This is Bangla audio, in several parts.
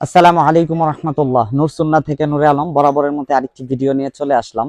আসসালামু আলাইকুম রহমতুল্লাহ। নুরসুন্না থেকে নুরে আলম বরাবরের মধ্যে আরেকটি ভিডিও নিয়ে চলে আসলাম।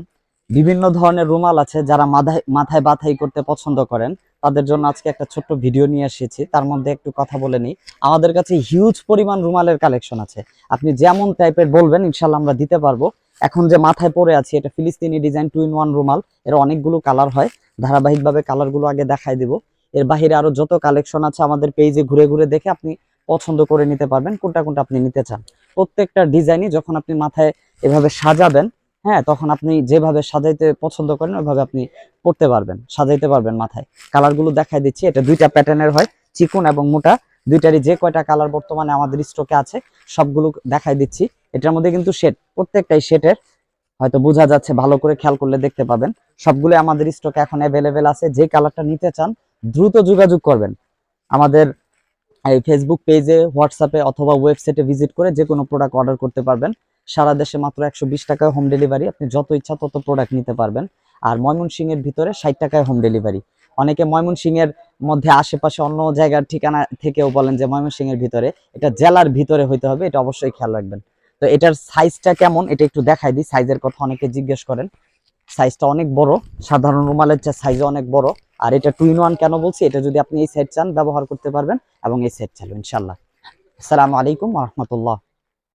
বিভিন্ন ধরনের রুমাল আছে যারা মাথায় মাথায় বাথাই করতে পছন্দ করেন। তাদের জন্য আজকে একটা ছোট্ট ভিডিও নিয়ে এসেছি। তার মধ্যে একটু কথা বলে নিই। আমাদের কাছে হিউজ পরিমাণ রুমালের কালেকশন আছে। আপনি যেমন টাইপের বলবেন ইনশাল্লাহ আমরা দিতে পারব। এখন যে মাথায় পরে আছি, এটা ফিলিস্তিনি ডিজাইন টু ইন ওয়ান রুমাল। এর অনেকগুলো কালার হয়। ধারাবাহিকভাবে কালারগুলো আগে দেখাই দিব। এর বাহিরে আরও যত কালেকশন আছে আমাদের পেজে ঘুরে ঘুরে দেখে আপনি পছন্দ করে নিতে পারবেন, কোনটা কোনটা আপনি নিতে চান। প্রত্যেকটা ডিজাইনই যখন আপনি মাথায় এভাবে সাজাবেন হ্যাঁ তখন আপনি যেভাবে সাজাইতে পছন্দ করেন, ওইভাবে আপনি পড়তে পারবেন, সাজাইতে পারবেন মাথায়। কালারগুলো দেখাই দিচ্ছি, এটা দুইটা প্যাটার্নের হয়, চিকন এবং মোটা। দুইটারই যে কয়টা কালার বর্তমানে আমাদের স্টকে আছে, সবগুলো দেখাই দিচ্ছি। এটার মধ্যে কিন্তু শেড, প্রত্যেকটাই শেডের, হয়তো বোঝা যাচ্ছে, ভালো করে খেয়াল করলে দেখতে পাবেন। সবগুলো আমাদের স্টকে এখন অ্যাভেলেবেল আছে, যে কালারটা নিতে চান, দ্রুত যোগাযোগ করবেন। আমাদের এই ফেসবুক পেজে হোয়াটসঅ্যাপে অথবা ওয়েবসাইটে ভিজিট করে যে কোনো প্রোডাক্ট অর্ডার করতে পারবেন। সারা দেশে মাত্র একশো বিশ টাকায় হোম ডেলিভারি আপনি যত ইচ্ছা তত প্রোডাক্ট নিতে পারবেন। আর ময়মনসিং এর ভিতরে ষাট টাকায় হোম ডেলিভারি অনেকে ময়মনসিং এর মধ্যে আশেপাশে অন্য জায়গার ঠিকানা থেকেও বলেন যে ময়মনসিং এর ভিতরে, এটা জেলার ভিতরে হইতে হবে, এটা অবশ্যই খেয়াল রাখবেন। তো এটার সাইজটা কেমন, এটা একটু দেখাই দিই। সাইজের কথা অনেকে জিজ্ঞেস করেন। সাইজটা অনেক বড়, সাধারণ রুমালের চেয়ে সাইজ অনেক বড়। আর এটা টু ইন ওয়ান কেন বলছি? এটা যদি আপনি এই সেট চান, ব্যবহার করতে পারবেন এবং এই সেট চালু ইনশাল্লাহ আসসালামু আলাইকুম রহমতুল্লাহ।